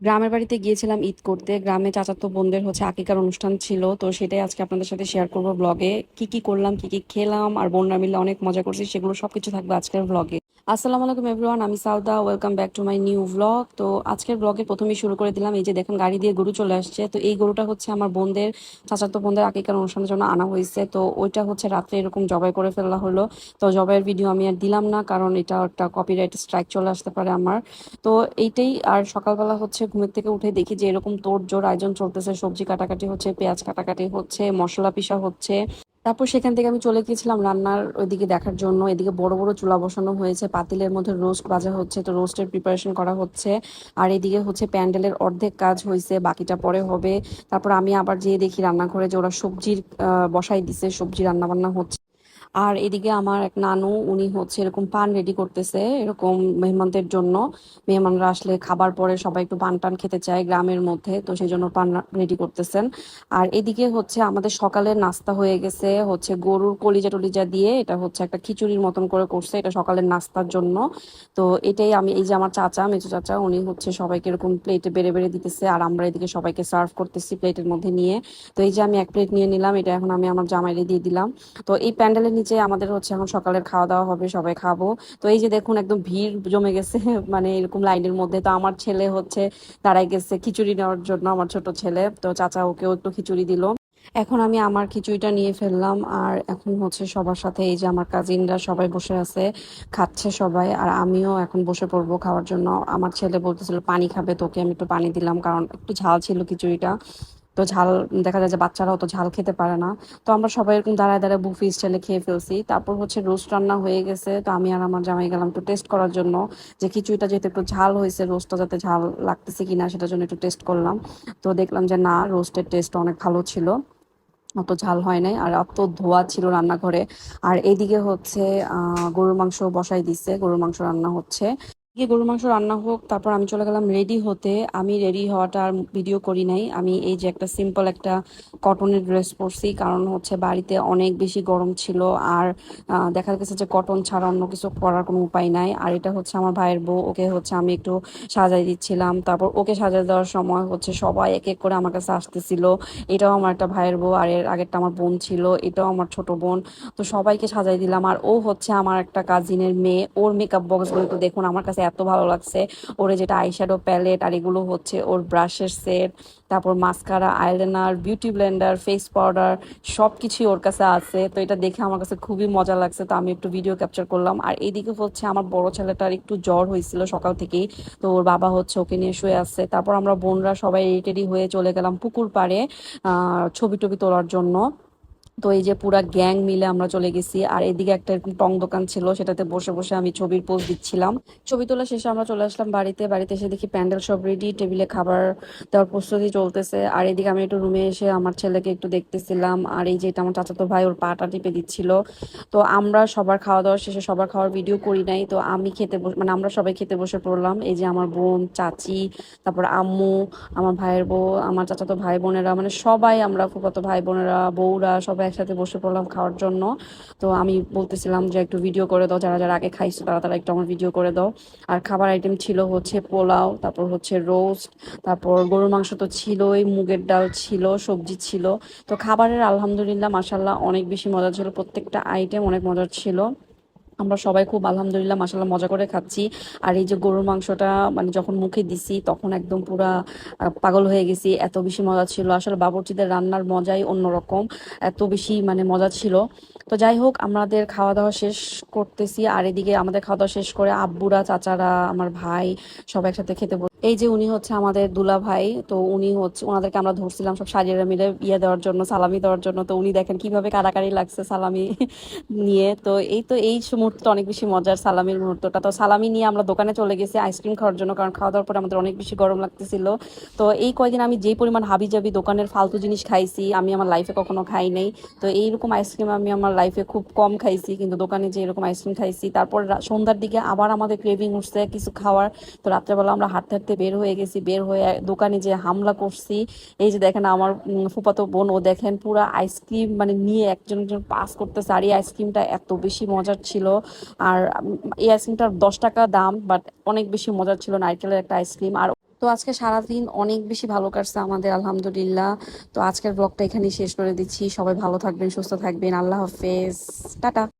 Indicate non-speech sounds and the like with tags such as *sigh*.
গ্রামের বাড়িতে গিয়েছিলাম ঈদ করতে। গ্রামে চাচাতো বোনদের হচ্ছে আকিকার অনুষ্ঠান ছিল। তো সেটাই আজকে আপনাদের সাথে শেয়ার করব ব্লগে। কি, কি করলাম, কি, কি খেলাম আর বোনরা মিলে অনেক মজা করছি সেগুলো সবকিছু থাকবে আজকের ব্লগে। আসসালামু আলাইকুম এভরিওয়ান আমি Sauda. Welcome back to my new blog তো আজকের ব্লগে প্রথমেই শুরু করে দিলাম, এই যে দেখেন, গাড়ি দিয়ে গরু চলে আসছে। তো এই গরুটা হচ্ছে আমার বোনদের, চাচাতো বোনদের আকিকার অনুষ্ঠানের জন্য আনা হয়েছে। তো ওইটা হচ্ছে রাত্রে এরকম জবাই করে ফেলা হলো। তো জবাইয়ের ভিডিও আমি আর দিলাম না, কারণ এটা একটা কপিরাইট স্ট্রাইক চলে আসতে পারে আমার। তো এইটাই, আর সকালবেলা হচ্ছে ঘুমের থেকে উঠে দেখি যে এরকম তোড় জোর আয়োজন চলতেছে। সবজি কাটাকাটি হচ্ছে, পেঁয়াজ কাটাকাটি হচ্ছে, মশলা পিসা হচ্ছে। তারপর সেখান থেকে আমি চলে গিয়েছিলাম রান্নার ওইদিকে দেখার জন্য। এদিকে বড় বড় চুলা বসানো হয়েছে, পাতিলের মধ্যে রোস্ট বাজা হচ্ছে, তো রোস্টের প্রিপারেশন করা হচ্ছে। আর এদিকে হচ্ছে প্যান্ডেলের অর্ধেক কাজ হয়েছে, বাকিটা পরে হবে। তারপর আমি আবার যেয়ে দেখি রান্নাঘরে যে ওরা সবজির বসাই দিছে, সবজি রান্না বান্না হচ্ছে। আর এদিকে আমার এক নানু, উনি হচ্ছে এরকম পান রেডি করতেছে এরকম মেহমানদের জন্য। মেহমানরা আসলে খাবার পরে সবাই একটু পান টান খেতে চায় গ্রামের মধ্যে, তো সেই জন্য পান রেডি করতেছেন। আর এদিকে হচ্ছে আমাদের সকালের নাস্তা হয়ে গেছে, হচ্ছে গরুর কলিজা টলিজা দিয়ে এটা হচ্ছে একটা খিচুড়ির মতন করে করছে এটা সকালের নাস্তার জন্য। তো এটাই আমি, এই যে আমার চাচা, মেজো চাচা, উনি হচ্ছে সবাইকে এরকম প্লেটে বেড়ে বেড়ে দিতেছে আর আমরা এদিকে সবাইকে সার্ভ করতেছি প্লেটের মধ্যে নিয়ে। তো এই যে আমি এক প্লেট নিয়ে নিলাম, এটা এখন আমি আমার জামাইরে দিয়ে দিলাম। তো এই প্যান্ডেলের নিচে আমাদের হচ্ছে এখন সকালের খাওয়া দাওয়া হবে, সবাই খাব। তো এই যে দেখুন একদম ভিড় জমে গেছে *laughs* মানে এরকম লাইনের মধ্যে। তো আমার ছেলে হচ্ছে দাঁড়াই গেছে খিচুড়ি নেওয়ার জন্য, আমার ছোট ছেলে। তো চাচা ওকেও একটু খিচুড়ি দিল। এখন আমি আমার খিচুড়িটা নিয়ে ফেললাম, আর এখন হচ্ছে সবার সাথে এই যে আমার কাজিনরা সবাই বসে আছে, খাচ্ছে সবাই, আর আমিও এখন বসে পড়ব খাওয়ার জন্য। আমার ছেলে বলতেছিল, পানি খাবে তোকে, আমি একটু পানি দিলাম, কারণ একটু ঝাল ছিল খিচুড়িটা। তো ঝাল, দেখা যায় যে বাচ্চারাও তো ঝাল খেতে পারে না। তো আমরা সবাই এরকম দাঁড়ায় দাঁড়ায় বুফি স্টাইলে খেয়ে ফেলছি। তারপর হচ্ছে রোস্ট রান্না হয়ে গেছে। তো আমি আর আমার জামাই গেলাম একটু টেস্ট করার জন্য যে খিচুড়িটা যেহেতু একটু ঝাল হয়েছে, রোস্টটা যাতে ঝাল লাগতেছে কিনা সেটার জন্য একটু টেস্ট করলাম। তো দেখলাম যে না, রোস্টের টেস্ট অনেক ভালো ছিল। অত ঝাল হয় নাই। আর অত ধোয়া ছিল রান্নাঘরে। আর এদিকে হচ্ছে গরুর মাংস বসাই দিছে। গরুর মাংস রান্না হচ্ছে। এদিকে গরুর মাংস রান্না হোক, তারপর আমি চলে গেলাম রেডি হতে। আমি রেডি হওয়াটা আর ভিডিও করি নাই। আমি এই যে একটা সিম্পল একটা কটনের ড্রেস পরছি, কারণ হচ্ছে বাড়িতে অনেক বেশি গরম ছিল আর দেখা গেছে যে কটন ছাড়া অন্য কিছু করার কোনো উপায় নাই। আর এটা হচ্ছে আমার ভাইয়ের বউ, ওকে হচ্ছে আমি একটু সাজাই দিচ্ছিলাম। তারপর ওকে সাজাই দেওয়ার সময় হচ্ছে সবাই এক এক করে আমার কাছে আসতেছিল। এটাও আমার একটা ভাইয়ের বউ আর এর আগেরটা আমার বোন ছিল, এটাও আমার ছোট বোন। তো সবাইকে সাজাই দিলাম। আর ও হচ্ছে আমার একটা কাজিনের মেয়ে। ওর মেকআপ বক্সগুলো তো দেখুন, আমার কাছে এত ভালো লাগছে। ওরে যেটা আইশ্যাডো প্যালেট আর এগুলো হচ্ছে ওর ব্রাশের সেট তারপর mascara eyeliner beauty blender face powder সব কিছুই ওর কাছে আছে। তো এটা দেখে আমার কাছে খুবই মজা লাগছে। তো আমি একটু ভিডিও ক্যাপচার করলাম। আর এইদিকে হচ্ছে আমার বড় ছেলেটার একটু জ্বর হয়েছিল সকাল থেকেই। তো ওর বাবা হচ্ছে ওকে নিয়ে শুয়ে আসছে তারপর আমরা বোনরা সবাই রেডি হয়ে চলে গেলাম পুকুর পাড়ে ছবি টবি তোলার জন্য। তো এই যে পুরা গ্যাং মিলে আমরা চলে গেছি, আর এদিকে একটা টং দোকান ছিল, সেটাতে বসে বসে আমি ছবির পোস্ট দিচ্ছিলাম। ছবি তোলা শেষে আমরা চলে আসলাম বাড়িতে বাড়িতে এসে দেখি প্যান্ডেল সব রেডি টেবিলে খাবার দেওয়ার প্রস্তুতি চলতেছে। আর এদিকে আমি একটু রুমে এসে আমার ছেলেকে একটু দেখতেছিলাম, আর এই যে এটা আমার চাচাতো ভাই, ওর পাটা টিপে দিচ্ছিল। তো আমরা সবার খাওয়া দাওয়া শেষে সবার খাওয়ার ভিডিও করি নাই, তো আমি খেতে মানে আমরা সবাই খেতে বসে পড়লাম। এই যে আমার বোন, চাচি, তারপর আম্মু, আমার ভাইয়ের বউ, আমার চাচাতো ভাই বোনেরা মানে সবাই আমরা ফুফাতো ভাই বোনেরা, বউরা সবাই একসাথে বসে পড়লাম খাওয়ার জন্য। তো আমি বলতেছিলাম যে একটু ভিডিও করে দাও, যারা যারা আগে খাইছো তারা তারা একটু আমার ভিডিও করে দাও। আর খাবার আইটেম ছিল হচ্ছে পোলাও, তারপর হচ্ছে রোস্ট তারপর গরুর মাংস তো ছিলই, মুগের ডাল ছিল, সবজি ছিল। তো খাবারের আলহামদুলিল্লাহ মাসাল্লাহ অনেক বেশি মজা ছিল। প্রত্যেকটা আইটেম অনেক মজার ছিল। আমরা সবাই খুব আলহামদুলিল্লাহ মাসাল্লাহ মজা করে খাচ্ছি। আর এই যে গরুর মাংসটা মানে যখন মুখে দিছি, তখন একদম পুরা পাগল হয়ে গেছি। এত বেশি মজা ছিল। আসলে বাবরচিদের রান্নার মজাই অন্যরকম। এত বেশি মানে মজা ছিল। তো যাই হোক, আমাদের খাওয়া দাওয়া শেষ করতেছি। আর এদিকে আমাদের খাওয়া দাওয়া শেষ করে আব্বুরা, চাচারা, আমার ভাই সবাই একসাথে খেতে এই যে উনি হচ্ছে আমাদের দুলা ভাই তো উনি হচ্ছে, ওনাদেরকে আমরা ধরছিলাম সব সাজিয়ে মিলে ইয়ে দেওয়ার জন্য, সালামি দেওয়ার জন্য। তো উনি দেখেন কীভাবে কাড়াকাড়ি লাগছে সালামি *laughs* নিয়ে। তো এই তো এই মুহূর্তটা অনেক বেশি মজার সালামির মুহূর্তটা। তো সালামি নিয়ে আমরা দোকানে চলে গেছি আইসক্রিম খাওয়ার জন্য, কারণ খাওয়া দাওয়ার পরে আমাদের অনেক বেশি গরম লাগতেছিল। তো এই কয়দিন আমি যেই পরিমাণ হাবি জাবি দোকানের ফালতু জিনিস খাইছি, আমি আমার লাইফে কখনো খাই নাই। তো এইরকম আইসক্রিম আমি আমার লাইফে খুব কম খাইছি, কিন্তু দোকানে যে এরকম আইসক্রিম খাইছি। তারপর সন্ধ্যার দিকে আবার আমাদের ক্রেভিং উঠছে কিছু খাওয়ার। তো রাত্রেবেলা আমরা হাঁটতে হাঁটতে বের হয়ে গেছি, বের হয়ে দোকানে যে হামলা করছি, এই যে দেখেন আমার ফুফাতো বোন, ও দেখেন পুরো আইসক্রিম মানে নিয়ে একজন একজন পাস করতেছে আর এই আইসক্রিমটা এত বেশি মজার ছিল। আর এই আইসক্রিমটার দশ টাকা দাম বাট অনেক বেশি মজার ছিল নারকেলের একটা আইসক্রিম আর তো আজকে সারাদিন অনেক বেশি ভালো কাটছে আমাদের, আলহামদুলিল্লাহ। তো আজকের ব্লগটা এখানেই শেষ করে দিচ্ছি। সবাই ভালো থাকবেন, সুস্থ থাকবেন। আল্লাহ হাফেজ। টাটা।